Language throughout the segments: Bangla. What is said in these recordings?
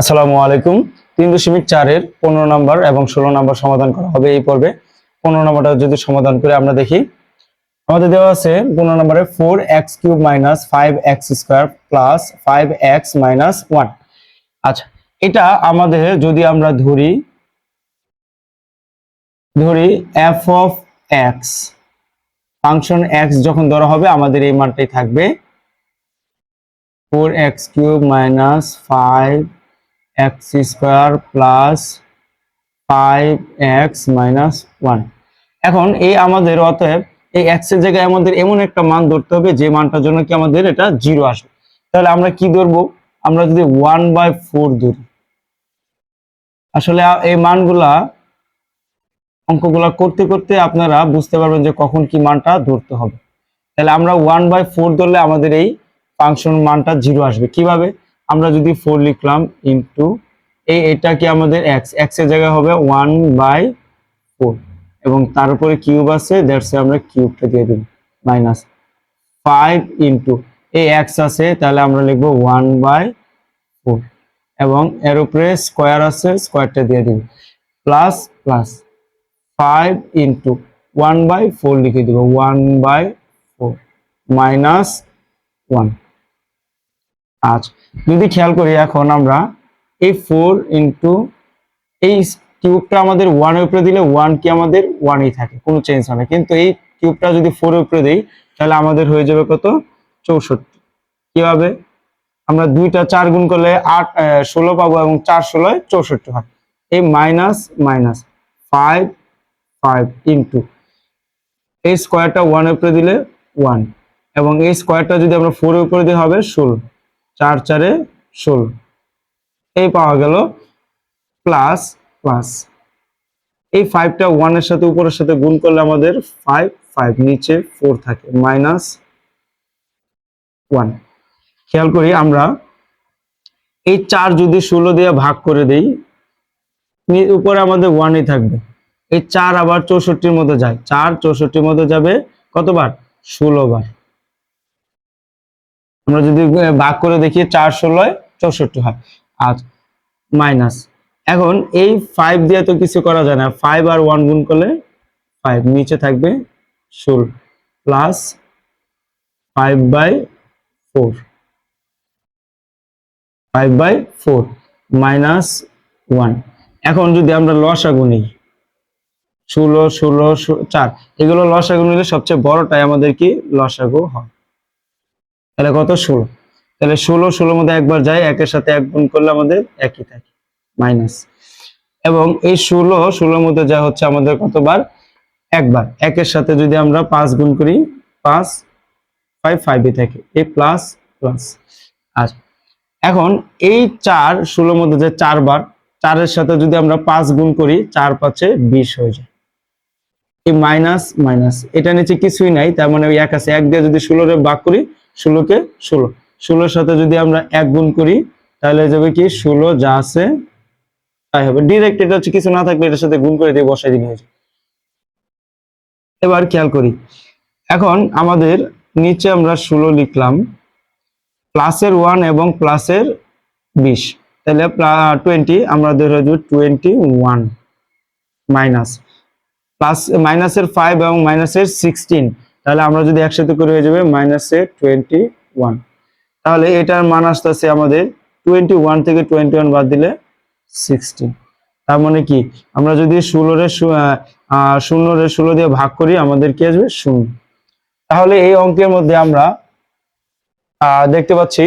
আসসালামু আলাইকুম। তিন দশমিক চারের পনেরো নম্বর এবং ষোলো নম্বর সমাধান করা হবে এই পর্বে। পনেরো নম্বরটা যদি সমাধান করে আমরা দেখি। আমাদের দেওয়া আছে পনেরো নম্বরে four x cube minus five x square plus five x minus one আচ্ছা এটা আমাদের যদি আমরা ধরি ধরি f of x function x যখন ধরা হবে আমাদের এই মানটাই থাকবে। Four x cube minus five x square plus five x minus one এখন এই আমাদের অতএব এই এক্সের জায়গায় আমাদের এমন একটা মান ধরতে হবে যে মানটার জন্য কি আমাদের এটা জিরো আসবে। তাহলে আমরা কি ধরবো? আমরা যদি ওয়ান বাই ফোর ধরি। আসলে এই মানগুলা অঙ্কগুলা করতে করতে আপনারা বুঝতে পারবেন যে কখন কি মানটা ধরতে হবে। তাহলে আমরা ওয়ান বাই ফোর ধরলে আমাদের এই ফাংশন মানটা জিরো আসবে। কীভাবে? আমরা যদি ফোর লিখলাম ইন্টু এই এটা কি আমাদের এক্স এক্সের জায়গায় হবে ওয়ান বাই ফোর এবং তার উপরে কিউব আছে দ্যাটস আমরা কিউবটা দিয়ে দিব মাইনাস ফাইভ ইন্টু এই এক্স আছে, তাহলে আমরা লিখব ওয়ান বাই ফোর এবং এর উপরে স্কোয়ার আছে স্কোয়ারটা দিয়ে দিব plus plus five into one by four লিখে দিব one by four minus one আচ্ছা। যদি খেয়াল করি এখন আমরা, এই ফোর ইন্টু এই কিউবটা আমাদের ওয়ানের উপরে দিলে ওয়ান কি আমাদের ওয়ানই থাকে, কোনো চেঞ্জ না। কিন্তু এই কিউবটা যদি ফোর উপরে দিই, তাহলে আমাদের হয়ে যাবে কত? চৌষট্টি। কীভাবে? আমরা দুইটা চার গুণ করলে আট ষোলো পাবো এবং চার ষোলোয় চৌষট্টি হয়। এই minus minus five five into এই স্কোয়ারটা ওয়ানের উপরে দিলে ওয়ান এবং এই স্কোয়ারটা যদি আমরা ফোরের উপরে দিই, হবে ষোলো। চার, চারে ষোলো। এই পাওয়া গেল প্লাস প্লাস এই ফাইভটা ওয়ানের সাথে, উপরের সাথে গুণ করলে আমাদের ফাইভ ফাইভ নিচে ফোর থাকে মাইনাস ওয়ান খেয়াল করি আমরা, এই চার যদি ষোলো দিয়ে ভাগ করে দেই উপরে আমাদের ওয়ানই থাকবে। এই চার আবার চৌষট্টির মধ্যে যায়, চার চৌষট্টির মধ্যে যাবে কতবার? ষোলো বার। আমরা যদি ভাগ করে দেখি চার ষোলোয় চৌষট্টি হয়। আর মাইনাস। এখন এই ফাইভ দিয়ে তো কিছু করা যায় না। ফাইভ আর ওয়ান গুণ করলে ফাইভ নিচে থাকবে ষোলো plus five by four five by four minus one এখন যদি আমরা লসাগু নিই, ষোলো ষোলো চার, এগুলো লসাগু নিলে সবচেয়ে বড়টাই আমাদের কি? লসাগু হয়। তাহলে কত? ষোলো। তাহলে ষোলো, ষোলোর মধ্যে একবার যায়, একের সাথে এক গুণ করলে আমাদের একই থাকে, মাইনাস। এবং এই ষোলো, ষোলোর মধ্যে যা হচ্ছে আমাদের কতবার? একবার। একের সাথে যদি আমরা পাঁচ গুণ করি, পাঁচ ফাইভ ফাইভে থাকে। এই প্লাস প্লাস আচ্ছা এখন এই চার, ষোলোর মধ্যে যে চারবার, চারের সাথে যদি আমরা পাঁচ গুণ করি, চার পাঁচে বিশ হয়ে যায়। এই মাইনাস মাইনাস এটা নিচে কিছুই নাই, তার মানে ওই এক আছে। এক দিয়ে যদি ষোলোরে ভাগ করি ষোলোকে ষোলো। ষোলোর সাথে যদি আমরা এক গুণ করি, তাহলে যাবে কি? ষোলো যা আছে, তাই হবে। ডিরেক্ট এটা হচ্ছে কিছু না থাকলে এটার সাথে গুণ করে দিয়ে বসাই দিলে হয়ে যাবে। এবার খেয়াল করি। এখন আমাদের নিচে আমরা ষোলো লিখলাম, প্লাসের ওয়ান এবং প্লাসের বিশ। তাহলে টোয়েন্টি আমাদের হয়ে যাবে টোয়েন্টি ওয়ান মাইনাস প্লাস মাইনাসের ফাইভ এবং মাইনাসের সিক্সটিন তাহলে আমরা যদি একসাথে করে হয়ে যাবে মাইনাসের টোয়েন্টি ওয়ান তাহলে এটার মান আসতেছে আমাদের টোয়েন্টি ওয়ান থেকে টোয়েন্টি ওয়ান বাদ দিলে সিক্সটিন তার মানে কি? আমরা যদি ষোলোরে শু- আহ, আহ, শূন্যরে ষোলো দিয়ে ভাগ করি আমাদের কি আসবে? শূন্য। তাহলে এই অঙ্কের মধ্যে আমরা দেখতে পাচ্ছি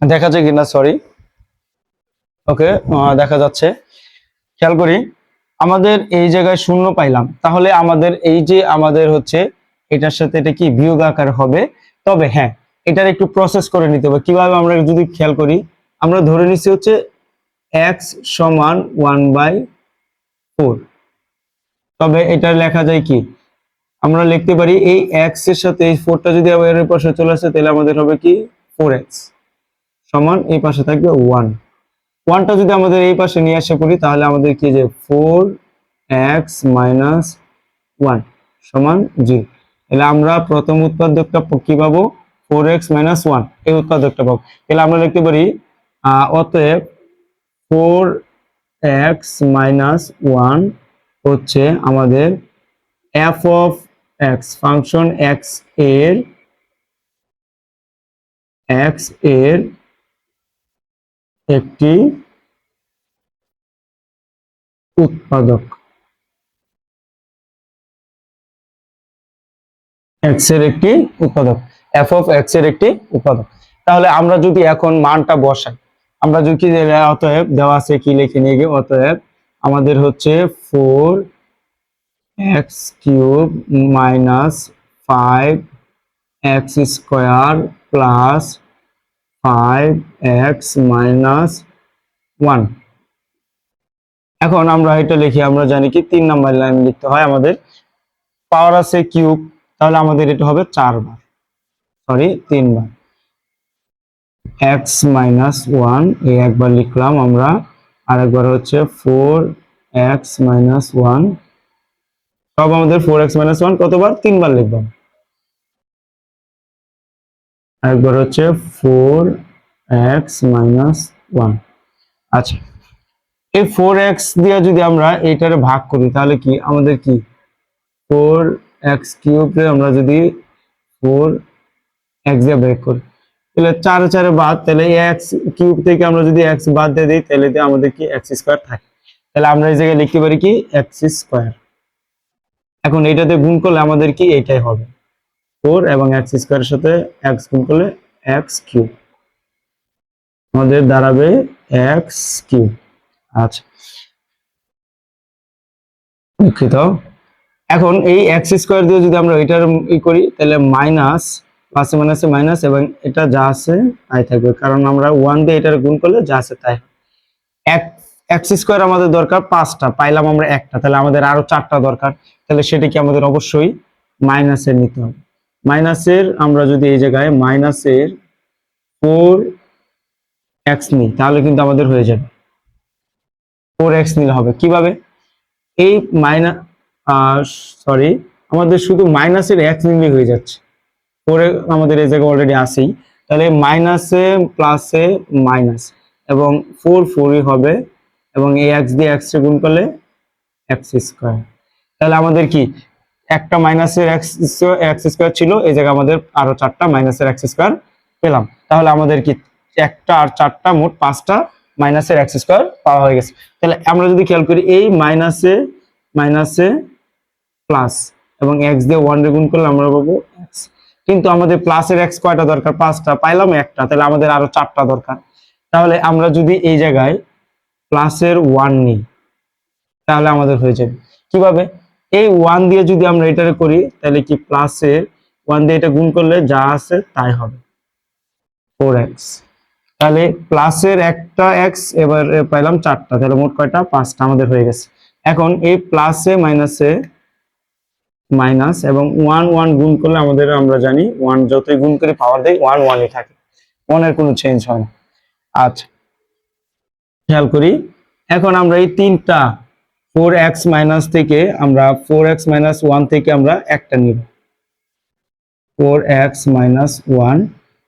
দেখা যায় কিনা? সরি ওকে দেখা যাচ্ছে। খেয়াল করি। আমাদের এই জায়গায় শূন্য পাইলাম, তাহলে আমাদের এই যে আমাদের হচ্ছে, এটার সাথে এটা কি বিয়োগ আকার হবে? তবে হ্যাঁ এটার একটু প্রসেস করে নিতে হবে। কীভাবে আমরা যদি খেয়াল করি, আমরা ধরে নিচ্ছি হচ্ছে এক্স সমান ওয়ান বাই ফোর তবে এটা লেখা যায় কি, আমরা লিখতে পারি এই এক্সের সাথে এই ফোরটা যদি আবার এর পাশে চলে আসে, তাহলে আমাদের হবে কি ফোর এক্স সমান এই পাশে থাকবে ওয়ান ওয়ানটা যদি আমাদের এই পাশে নিয়ে আসে করি, তাহলে আমাদের কি যে ফোর এক্স মাইনাস ওয়ান সমান জিরো তাহলে আমরা প্রথম উৎপাদকটা কি পাবো? ফোর এক্স মাইনাস ওয়ান এই উৎপাদকটা পাবো। তাহলে আমরা লিখতে পারি অতএব ফোর এক্স মাইনাস ওয়ান হচ্ছে আমাদের এফ অফ এক্স ফাংশন এক্সের এক্সের একটি উৎপাদক। এক্সের একটি উৎপাদক। এফ অফ এক্সের একটি উৎপাদক। তাহলে আমরা যদি এখন মানটা বসাই, আমরা যদি অতএব দেওয়া আছে কি লিখে নিয়ে গিয়ে, অতএব আমাদের হচ্ছে four x cube minus five x square plus five x minus one এখন আমরা এটা লিখি, আমরা জানি কি তিন নাম্বার লাইন লিখতে হয় আমাদের। পাওয়ার আছে কিউব, তাহলে আমাদের এটা হবে চারবার। সরি তিনবার। এক্স মাইনাস ওয়ান এই একবার লিখলাম আমরা। আর একবার হচ্ছে ফোর এক্স মাইনাস ওয়ান সব আমাদের ফোর এক্স মাইনাস ওয়ান কতবার? তিনবার লিখলাম আরেকবার হচ্ছে ফোর এক্স মাইনাস ওয়ান। আচ্ছা এই ফোর এক্স দিয়ে যদি আমরা এইটারে ভাগ করি, তাহলে কি? আমাদের কি? ফোর এক্স কিউবে আমরা যদি ফোর এক্স দিয়ে ব্রেক করি, তাহলে চারে চারে বাদ, তাহলে এক্স কিউব থেকে আমরা যদি এক্স বাদ দিয়ে দিই, তাহলে আমাদের কি এক্স স্কোয়ার থাকে? তাহলে আমরা এই জায়গায় লিখতে পারি কি? X square. এখন এইটাতে গুণ করলে আমাদের কি? এইটাই হবে। ফোর এবং এক্স স্কোয়ারের সাথে এক্স গুণ করলে এক্স কিউব। আমাদের দাঁড়াবে এক্স কিউব। আচ্ছা। দুঃখিত। এখন এই এক্স স্কোয়ার দিয়ে যদি আমরা এটার ই করি, তাহলে মাইনাস, প্লাসে মাইনাসে মাইনাস এবং এটা যা আছে তাই থাকবে। কারণ আমরা ওয়ান দিয়ে এটার গুণ করলে যা আছে তাই। এক, এক্স স্কোয়ার আমাদের দরকার পাঁচটা, পাইলাম আমরা একটা, তাহলে আমাদের আরও চারটা দরকার। তাহলে সেটা কি আমাদের অবশ্যই মাইনাসের নিতে হবে। মাইনাসের, আমরা যদি এই জায়গায় মাইনাসের ফোর এক্স নিই, তাহলে কিন্তু আমাদের হয়ে যাবে। ফোর এক্স নিলে হবে। কীভাবে? এই মাইনাস সরি আমাদের শুধু মাইনাসের এক্স নিলে হয়ে যাচ্ছে। ফোরে আমাদের এই জায়গায় অলরেডি আসেই তাহলে মাইনাসে প্লাসে মাইনাস এবং ফোর ফোরই হবে, এবং এই এক্স দিয়ে এক্স গুণ করলে এক্স স্কোয়ার তাহলে আমাদের কি? একটা মাইনাসের এক্স স্কোয়ার ছিল, এই জায়গায় আমাদের আরও চারটা মাইনাসের এক্স স্কোয়ার পেলাম। তাহলে আমাদের কি একটা আর চারটা মোট পাঁচটা মাইনাসের এক্স স্কোয়ার পাওয়া হয়ে গেছে। তাহলে আমরা যদি খেয়াল করি, এই মাইনাসে মাইনাসে প্লাস এবং এক্স দিয়ে ওয়ান গুণ করলে আমরা পাবো এক্স কিন্তু আমাদের প্লাসের এক্স কয়টা দরকার? পাঁচটা। পাইলাম একটা। তাহলে আমাদের আরও চারটা দরকার। তাহলে আমরা যদি এই জায়গায় প্লাসের ওয়ান নিই, তাহলে আমাদের হয়ে যাবে। কীভাবে? এই ওয়ান দিয়ে যদি আমরা এটারে করি, তাহলে কি প্লাসের ওয়ান দিয়ে এটা গুণ করলে যা আছে তাই হবে। ফোর এক্স তাহলে প্লাসের একটা এক্স এবার পাইলাম চারটা, তাহলে মোট কয়টা? পাঁচটা আমাদের হয়ে গেছে। এখন এই প্লাসে মাইনাসে মাইনাস এবং ওয়ান ওয়ান গুণ করলে আমাদের, আমরা জানি ওয়ান যতই গুণ করে পাওয়ার দেয় ওয়ান ওয়ানই থাকে। ওয়ানের কোনো চেঞ্জ হয় না। আচ্ছা খেয়াল করি। এখন আমরা এই তিনটা ফোর এক্স মাইনাস থেকে আমরা ফোর এক্স মাইনাস ওয়ান থেকে আমরা একটা নিব। ফোর এক্স মাইনাস ওয়ান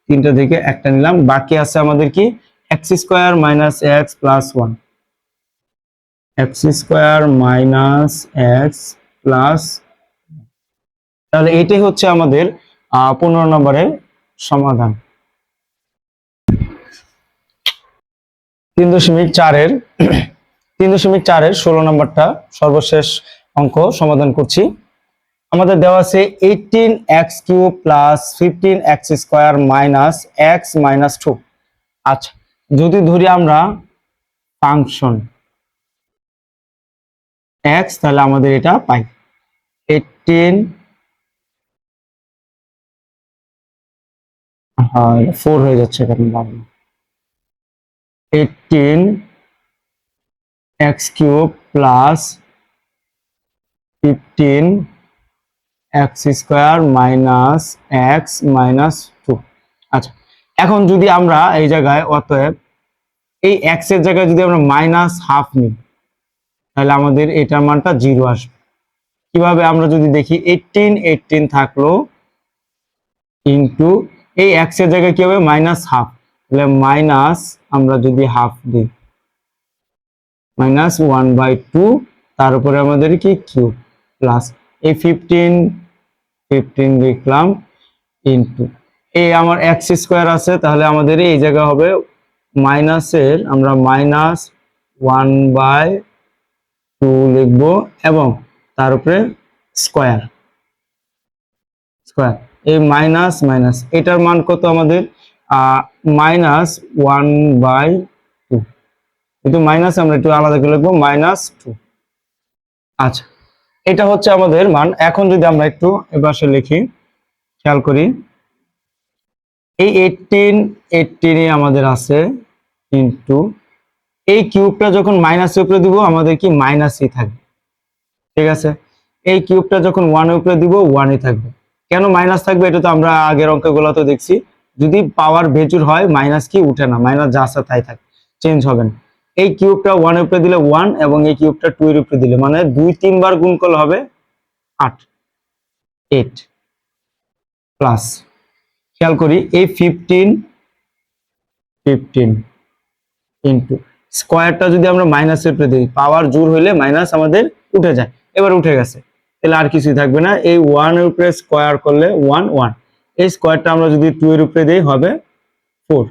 তিনটা থেকে একটা নিলাম। বাকি আছে আমাদের কি? X square minus x plus one x square minus x plus তাহলে এটাই হচ্ছে আমাদের পনেরো নম্বরের সমাধান। তিন দশমিক চারের তিন দশমিক চারের ষোলো নম্বরটা সর্বশেষ অঙ্ক সমাধান করছি। আমাদের দেওয়া আছে eighteen x cube plus fifteen x square minus x minus two. আচ্ছা যদি ধরি আমরা ফাংশন এক্স, তাহলে আমাদের এটা পাই। এইটিন ফোর হয়ে যাচ্ছে এখানে eighteen x cube plus fifteen x square minus x minus two. আচ্ছা এখন যদি আমরা এই জায়গায় অতএব এই এক্সের জায়গায় যদি আমরা মাইনাস হাফ নিই, তাহলে আমাদের এটার মানটা জিরো আসবে। কীভাবে আমরা যদি দেখি এইটিন এইটিন থাকল ইন্টু এই এক্সের জায়গায় কি হবে? Minus half. তাহলে মাইনাস আমরা যদি হাফ দিই মাইনাস ওয়ান বাই টু তার উপরে আমাদের কি কিউব প্লাস এই ফিফটিন ফিফটিন লিখলাম ইন্টু এই আমার এক্স স্কোয়ার আছে, তাহলে আমাদের এই জায়গা হবে মাইনাসের আমরা মাইনাস ওয়ান বাই টু লিখব এবং তার উপরে স্কোয়ার স্কোয়ার এই মাইনাস মাইনাস এটার মান কত আমাদের? মাইনাস ওয়ান বাই কিন্তু মাইনাস আমরা একটু আলাদা করে লিখব মাইনাস টু আচ্ছা এটা হচ্ছে আমাদের মান। এখন যদি আমরা একটু এপাশে লিখি, খেয়াল করি। এই এইটিন এইটিনে আমাদের আছে কিন্তু এই কিউবটা যখন মাইনাসের উপরে দিব, আমাদের কি মাইনাসই থাকবে। ঠিক আছে? এই কিউবটা যখন ওয়ানের উপরে দিব ওয়ানই থাকবে। কেন মাইনাস থাকবে? এটা তো আমরা আগের অঙ্কগুলো তো দেখছি। যদি পাওয়ার ভেচুর হয় মাইনাস কি? উঠে না। মাইনাস যা আছে তাই থাকে। চেঞ্জ হবে না। এই কিউবটা ওয়ানের উপরে দিলে ওয়ান এবং এই কিউবটা টু এর উপরে দিলে মানে দুই তিনবার গুণ করলে হবে আট এইট প্লাস খেয়াল করি, এই ফিফটিন ফিফটিন ইন্টু স্কোয়ারটা যদি আমরা মাইনাসের উপরে দিই পাওয়ার জোর হইলে মাইনাস আমাদের উঠে যায়, এবার উঠে গেছে। তাহলে আর কিছুই থাকবে না, এই ওয়ানের উপরে স্কোয়ার করলে ওয়ান ওয়ান এই স্কোয়ারটা আমরা যদি টু এর উপরে দিই, হবে ফোর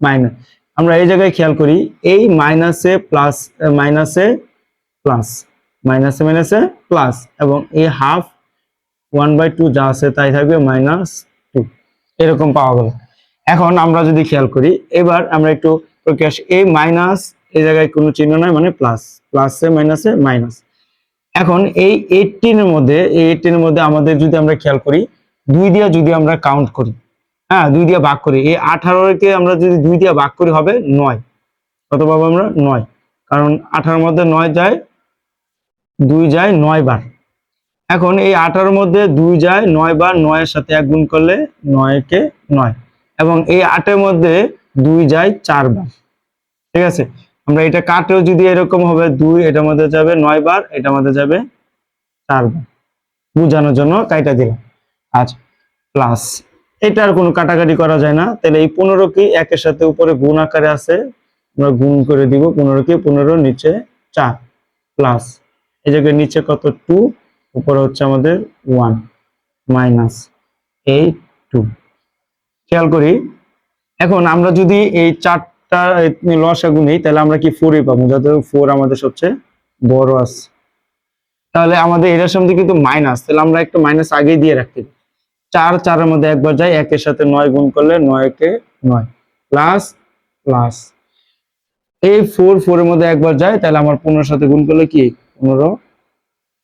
মাইনাস আমরা এই জায়গায় খেয়াল করি এই মাইনাসে প্লাস মাইনাসে প্লাস মাইনাসে মাইনাসে প্লাস এবং এই হাফ ওয়ান বাই টু যা আছে তাই থাকবে মাইনাস টু এরকম পাওয়া গেল। এখন আমরা যদি খেয়াল করি, এবার আমরা একটু প্রক্রিয়া এই মাইনাস এই জায়গায় কোনো চিহ্ন নয় মানে প্লাস প্লাসে মাইনাসে মাইনাস এখন এই এইটিনের মধ্যে, এই এইটিনের মধ্যে আমাদের যদি আমরা খেয়াল করি, দুই দিয়ে যদি আমরা কাউন্ট করি হ্যাঁ দুই দিয়ে ভাগ করি। এই আঠারোকে আমরা যদি দুই দিয়ে ভাগ করি হবে নয়। কত পাবো আমরা? নয়। কারণ আঠারোর মধ্যে নয় যায়, দুই যায় নয় বার। এখন এই আঠারোর মধ্যে দুই যায় নয় বার, নয়ের সাথে এক গুণ করলে নয়কে নয়। এবং এই আটের মধ্যে দুই যায় চারবার ঠিক আছে? আমরা এটা কাটেও যদি এরকম হবে, দুই এটার মধ্যে যাবে নয় বার, এটার মধ্যে যাবে চারবার বোঝানোর জন্য কাইটা দিলাম। আচ্ছা প্লাস এটা আর কোনো কাটাকাটি করা যায় না। তাহলে এই পনেরো কি একের সাথে উপরে গুণ আকারে আছে। আমরা গুণ করে দিব পনেরো কি, পনেরো নিচে চার প্লাস এই জায়গায় নিচে কত? টু উপরে হচ্ছে আমাদের ওয়ান মাইনাস এই টু খেয়াল করি। এখন আমরা যদি এই চারটা লসাগু নেই, তাহলে আমরা কি ফোরই পাবো? যাতে ফোর আমাদের সবচেয়ে বড় আছে। তাহলে আমাদের এটার সামনে কিন্তু মাইনাস তাহলে আমরা একটা মাইনাস আগেই দিয়ে রাখতে। চার চারের মধ্যে একবার যায়, একের সাথে নয় গুণ করলে নয়কে নয়। প্লাস প্লাস এই ফোর ফোর এর মধ্যে একবার যায়, তাহলে আমার পনেরোর সাথে গুণ করলে কি? পনেরো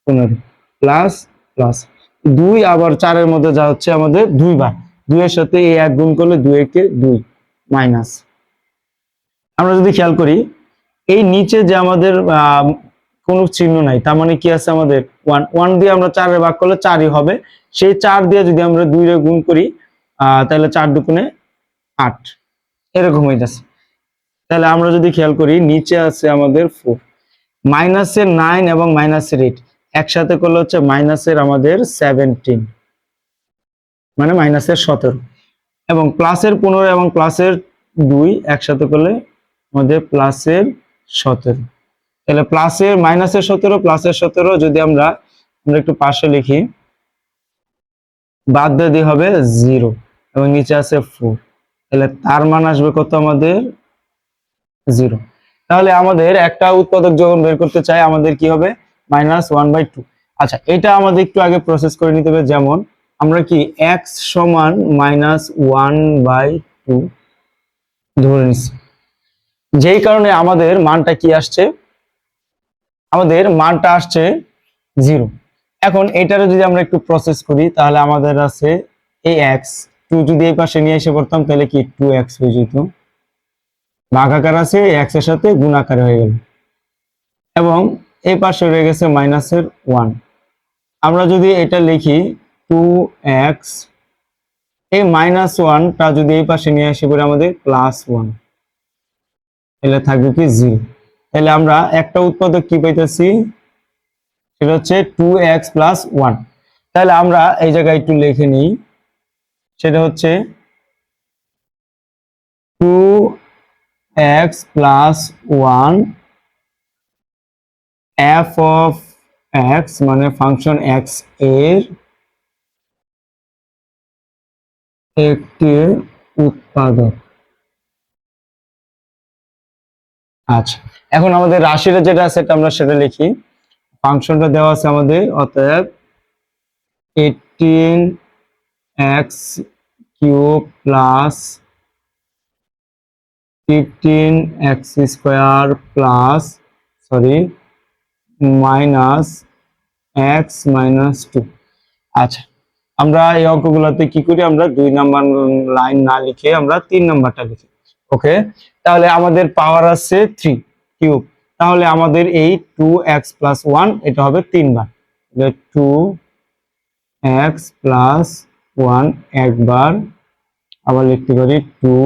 পনেরো। প্লাস প্লাস দুই আবার চারের মধ্যে যা হচ্ছে আমাদের দুই দুইবার। দুইয়ের সাথে এই এক গুণ করলে দুই একে দুই মাইনাস আমরা যদি খেয়াল করি, এই নিচে যে আমাদের কোনো চিহ্ন নাই। তার মানে কি আছে আমাদের? ওয়ান ওয়ান দিয়ে আমরা চারের ভাগ করলে চারই হবে। সেই চার দিয়ে যদি আমরা দুই রে গুণ করি তাহলে চার দুগুণে আট। এরকম হয়ে যাচ্ছে তাহলে আমরা যদি খেয়াল করি, নিচে আছে আমাদের ফোর মাইনাসের নাইন এবং মাইনাসের এইট একসাথে করলে হচ্ছে মাইনাসের আমাদের সেভেন্টিন মানে মাইনাসের সতেরো। এবং প্লাসের পনেরো এবং প্লাসের দুই একসাথে করলে আমাদের প্লাসের সতেরো। তাহলে প্লাসের মাইনাসের সতেরো প্লাসের সতেরো যদি আমরা আমরা একটু পাশে লিখি, বাদ দিয়ে হবে জিরো এবং নিচে আছে ফোর তাহলে তার মান আসবে কত আমাদের? জিরো তাহলে আমাদের একটা উৎপাদক যখন বের করতে চাই আমাদের কি হবে? মাইনাস ওয়ান বাই টু আচ্ছা এটা আমাদের একটু আগে প্রসেস করে নিতে হবে। যেমন, আমরা কি এক্স সমান মাইনাস ওয়ান বাই টু ধরে নিচ্ছি। যেই কারণে আমাদের মানটা কি আসছে? আমাদের মানটা আসছে জিরো। এখন এটারও যদি আমরা একটু প্রসেস করি, তাহলে আমাদের আছে এই এক্স টু যদি এই পাশে নিয়ে এসে পড়তাম, তাহলে কি টু এক্স হয়ে যেত? ভাগাকার আছে এক্সের সাথে গুণাকার হয়ে গেল। এবং এই পাশে রয়ে গেছে মাইনাসের ওয়ান আমরা যদি এটা লিখি টু এক্স এই মাইনাস ওয়ানটা যদি এই পাশে নিয়ে আসি পরে আমাদের প্লাস ওয়ান তাহলে থাকবে কি জিরো তাহলে আমরা একটা উৎপাদক কি পাইতেছি? সেটা হচ্ছে টু এক্স প্লাস ওয়ান তাহলে আমরা এই জায়গায় একটু লিখে নিই। সেটা হচ্ছে two x plus one f of x মানে ফাংশন এক্সের একটি উৎপাদক। আচ্ছা। এখন আমাদের রাশিটা যেটা আছে আমরা সেটা লিখি। ফাংশনটা দেওয়া আছে আমাদের, অতএব eighteen x cube plus fifteen x square plus sorry minus x minus two আচ্ছা আমরা এই অঙ্কগুলোতে কি করি? আমরা দুই নাম্বার লাইন না লিখে আমরা তিন নাম্বারটা লিখি। ওকে তাহলে আমাদের পাওয়ার আছে থ্রি কিউব। তাহলে আমাদের এই টু এক্স প্লাস ওয়ান এটা হবে তিনবার। টু এক্স প্লাস ওয়ান একবার আবার লিখতে পারি টু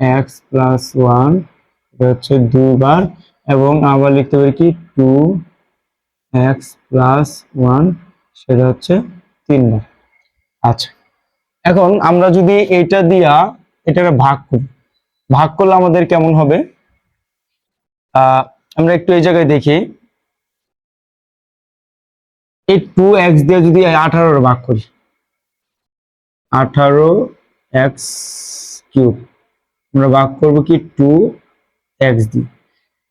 এক্স প্লাস ওয়ান এটা হচ্ছে দুবার। এবং আবার লিখতে পারি কি? টু এক্স প্লাস ওয়ান সেটা হচ্ছে তিনবার। আচ্ছা। এখন আমরা যদি এটা দিয়া এটাকে ভাগ করি। ভাগ করলে আমাদের কেমন হবে? আমরা একটু এই জায়গায় দেখি। এই টু এক্স দিয়ে যদি আঠারোর ভাগ করি। আঠারো এক্স কিউব আমরা ভাগ করব কি? টু এক্স দিয়ে।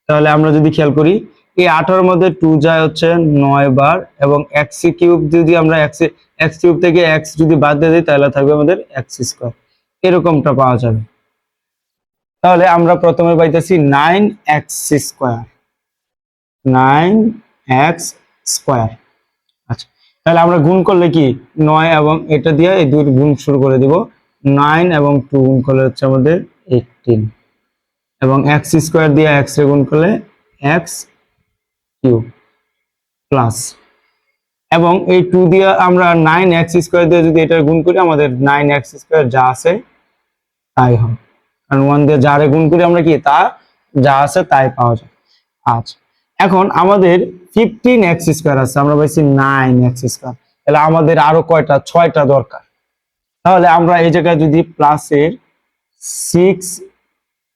তাহলে আমরা যদি খেয়াল করি, এই আঠারোর মধ্যে টু যায় হচ্ছে নয় বার এবং এক্স কিউব যদি আমরা এক্স এক্স কিউব থেকে এক্স যদি বাদ দিয়ে দিই, তাহলে থাকবে আমাদের এক্স স্কোয়ার এরকমটা পাওয়া যাবে। তাহলে আমরা প্রথমে পাইতেছি nine x square. Nine x square. আচ্ছা তাহলে আমরা গুণ করলে কি? নয় এবং এটা দিয়ে এই দুই গুণ শুরু করে দিব। নাইন এবং টু গুণ করলে হচ্ছে আমাদের এইটিন এবং এক্স স্কোয়ার দিয়ে এক্স এ গুণ করলে এক্স কিউব প্লাস। এবং এই টু দিয়ে আমরা নাইন এক্স স্কোয়ার দিয়ে যদি এটা গুণ করি, আমাদের নাইন এক্স স্কোয়ার যা আছে, তাই হবে। কারণ ওয়ান দিয়ে যারে গুণ করি আমরা কি? তা যা আছে তাই পাওয়া যায়। আচ্ছা এখন আমাদের ফিফটিন এক্স স্কোয়ার আছে, আমরা বলছি নাইন এক্স স্কোয়ার তাহলে আমাদের আরও কয়টা? ছয়টা দরকার। তাহলে আমরা এই জায়গায় যদি প্লাসের সিক্স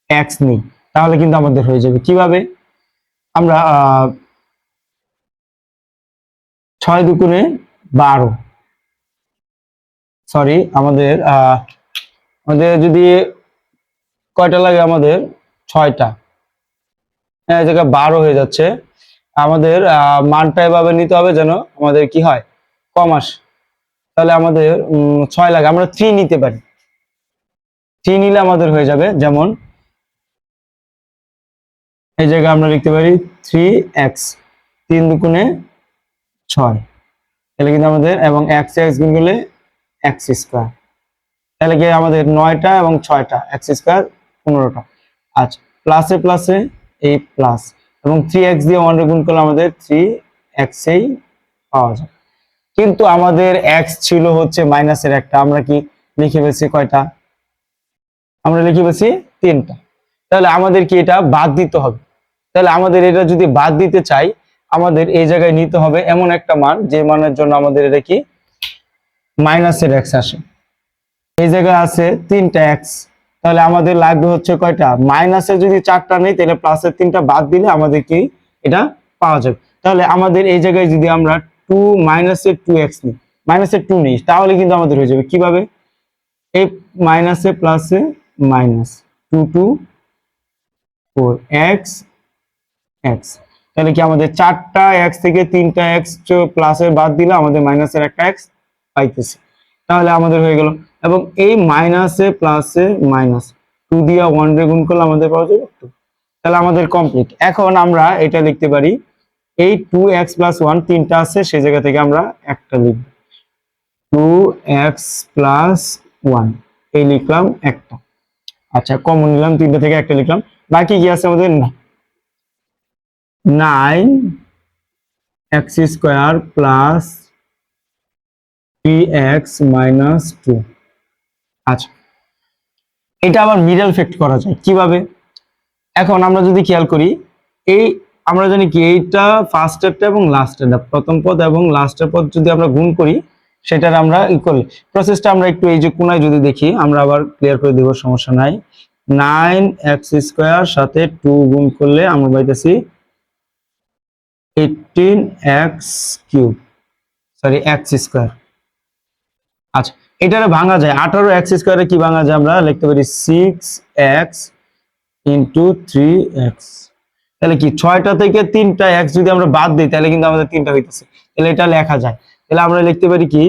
এক্স নিই, তাহলে কিন্তু আমাদের হয়ে যাবে কীভাবে? আমরা ছয় দুগুণে বারো। সরি আমাদের আমাদের যদি কয়টা লাগে আমাদের? ছয়টা। হ্যাঁ এই জায়গায় বারো হয়ে যাচ্ছে। আমাদের মানটা এভাবে নিতে হবে যেন আমাদের কি হয়? কম আসে। তাহলে আমাদের ছয় লাগে। আমরা থ্রি নিতে পারি। থ্রি নিলে আমাদের হয়ে যাবে যেমন, এই জায়গায় আমরা লিখতে পারি থ্রি এক্স তিন দুগুণে ছয়। তাহলে কিন্তু আমাদের, এবং এক্স এক্স গুণ করলে এক্স স্কোয়ার তাহলে কি আমাদের নয়টা এবং ছয়টা? এক্স স্কোয়ার পনেরোটা। আচ্ছা প্লাসে প্লাসে এই প্লাস এবং থ্রি এক্স দিয়ে ওয়ান গুণ করলে আমাদের থ্রি এক্সেই পাওয়া যায়। কিন্তু আমাদের এক্স ছিল হচ্ছে মাইনাসের একটা, আমরা কি লিখে ফেলছি কয়টা? আমরা লিখে ফেলছি তিনটা। তাহলে আমাদের কি এটা বাদ দিতে হবে? তাহলে আমাদের এটা যদি বাদ দিতে চাই, আমাদের এই জায়গায় নিতে হবে এমন একটা মান, যে মানের জন্য আমাদের এটা কি? মাইনাসের এক্স আসে। এই জায়গায় আছে তিনটা এক্স তাহলে আমাদের লাগবে হচ্ছে কয়টা? মাইনাসে যদি চারটা নেই, তাহলে প্লাসের তিনটা বাদ দিলে আমাদেরকে এটা পাওয়া যাবে। তাহলে আমাদের এই জায়গায় যদি আমরা টু মাইনাসের টু এক্স নিই মাইনাসের টু নিই, তাহলে কিন্তু আমাদের হয়ে যাবে কীভাবে? এই মাইনাসে প্লাসে minus two two four x x তাহলে কি আমাদের চারটা এক্স থেকে তিনটা এক্স প্লাসের বাদ দিলে আমাদের মাইনাসের একটা এক্স পাইতেছি। তাহলে আমাদের হয়ে গেল এবং এই মাইনাসে প্লাসে মাইনাস টু দিয়ে ওয়ান রে গুণ করলে আমাদের পাওয়া যাবে টু তাহলে আমাদের কমপ্লিট এখন আমরা এটা লিখতে পারি, এই টু এক্স প্লাস ওয়ান তিনটা আছে, সেই জায়গা থেকে আমরা একটা লিখব। টু এক্স প্লাস ওয়ান এই লিখলাম একটা। আচ্ছা কমন নিলাম, তিনটা থেকে একটা লিখলাম। বাকি কি আছে আমাদের? না nine x square plus three x minus two আচ্ছা। এটা আবার মিডল ফ্যাক্ট করা যায়। কীভাবে? এখন আমরা যদি খেয়াল করি, এই আমরা জানি কি, এইটা ফার্স্টেরটা এবং লাস্টেরটা প্রথম পদ এবং লাস্টের পদ যদি আমরা গুণ করি, সেটার আমরা ই করি প্রসেসটা আমরা একটু এই যে কোনায় যদি দেখি, আমরা আবার ক্লিয়ার করে দিব, সমস্যা নাই। নাইন এক্স স্কোয়ার সাথে টু গুণ করলে আমরা পাইতেছি eighteen x cube sorry x square আচ্ছা। এটারে ভাঙা যায়। আঠারো এক্স স্কোয়ারে কি ভাঙা যায় আমরা? লিখতে পারি six x into three x তাহলে কি ছয়টা থেকে তিনটা এক্স যদি আমরা বাদ দিই, তাহলে কিন্তু আমাদের তিনটা হইতেছে। তাহলে এটা লেখা যায়। তাহলে আমরা লিখতে পারি কি?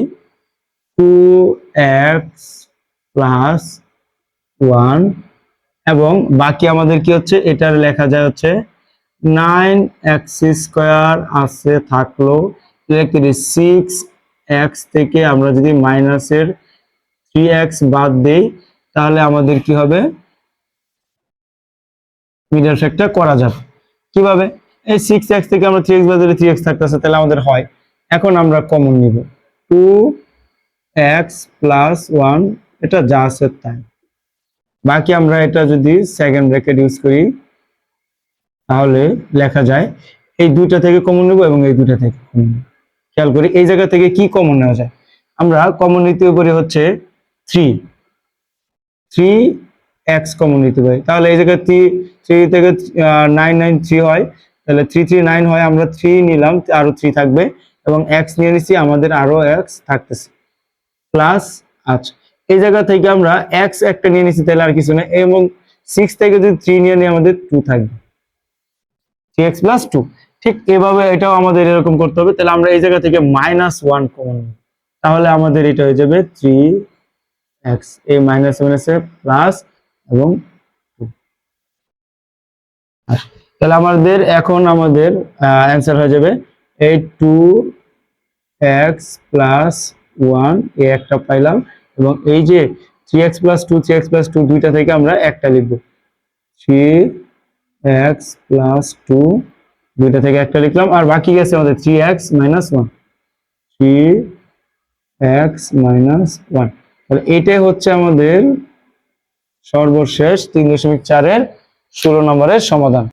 টু এক্স প্লাস ওয়ান এবং বাকি আমাদের কি হচ্ছে? এটার লেখা যায় হচ্ছে নাইন এক্স স্কোয়ার আছে থাকল। লিখতে পারি সিক্স এক্স থেকে আমরা যদি মাইনাসের থ্রি এক্স বাদ দেই, তাহলে আমাদের কি হবে? মিডল ফ্যাক্টর করা যাবে। কীভাবে? এই সিক্স এক্স থেকে আমরা থ্রি এক্স বাদ দিলে থ্রি এক্স থাকতেছে, তাহলে আমাদের হয়। এখন আমরা কমন নিব। টু এক্স প্লাস ওয়ান এটা যা আছে তাই। বাকি আমরা এটা যদি সেকেন্ড ব্র্যাকেট ইউজ করি, তাহলে লেখা যায়, এই দুইটা থেকে কমন নেব এবং এই দুইটা থেকে কমন খেয়াল করি, এই জায়গা থেকে কি কমন নেওয়া যায়? আমরা কমন নিতে পারি হচ্ছে থ্রি থ্রি এক্স কমন নিতে পারি। তাহলে এই জায়গায় থ্রি থ্রি থেকে নাইন নাইন থ্রি হয়। তাহলে থ্রি থ্রি নাইন হয়, আমরা থ্রি নিলাম, আরও থ্রি থাকবে। এবং এক্স নিয়ে নিচ্ছি আমাদের আরও এক্স থাকতেছে। প্লাস আচ্ছা এই জায়গা থেকে আমরা এক্স একটা নিয়ে নিচ্ছি তাহলে আর কিছু না এবং সিক্স থেকে যদি থ্রি নিয়ে নিই, আমাদের টু থাকবে। থ্রি এক্স প্লাস টু ঠিক এভাবে এটাও আমাদের এরকম করতে হবে। তাহলে আমরা এই জায়গা থেকে মাইনাস ওয়ান কমন তাহলে আমাদের এটা হয়ে যাবে থ্রি এক্স এই মাইনাস মাইনাসে প্লাস এবং তাহলে আমাদের এখন আমাদের অ্যান্সার হয়ে যাবে এই টু এক্স প্লাস ওয়ান এই একটা পাইলাম এবং এই যে three x plus two three x plus two দুইটা থেকে আমরা একটা লিখব। থ্রি এক্স প্লাস টু দুইটা থেকে একটা লিখলাম আর বাকি গেছে আমাদের three x minus one three x minus one তাহলে এটাই হচ্ছে আমাদের সর্বশেষ তিন দশমিক চারের ষোলো নম্বরের সমাধান।